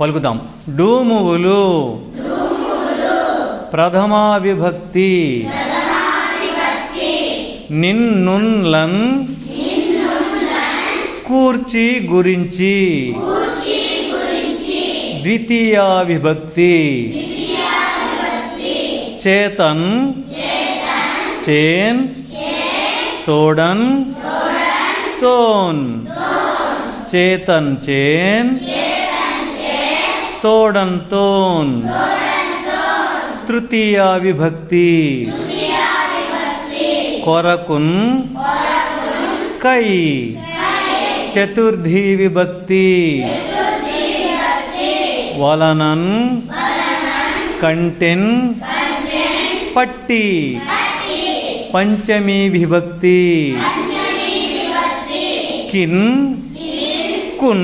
పలుకుదాం. డూమువులు ప్రథమా విభక్తి. నిన్నున్లన్. కూర్చి గురించి. ద్వితీయా విభక్తి. చేతన్. చేన్. తోడన్. తోన్. చేతన్ చేన్. तोडन्तोन्। तृतीय विभक्ति। कोरकुन्। कई। चतुर्थी विभक्ति। वलनन्। कंटेन पट्टी। पंचमी विभक्ति। किन। कुन।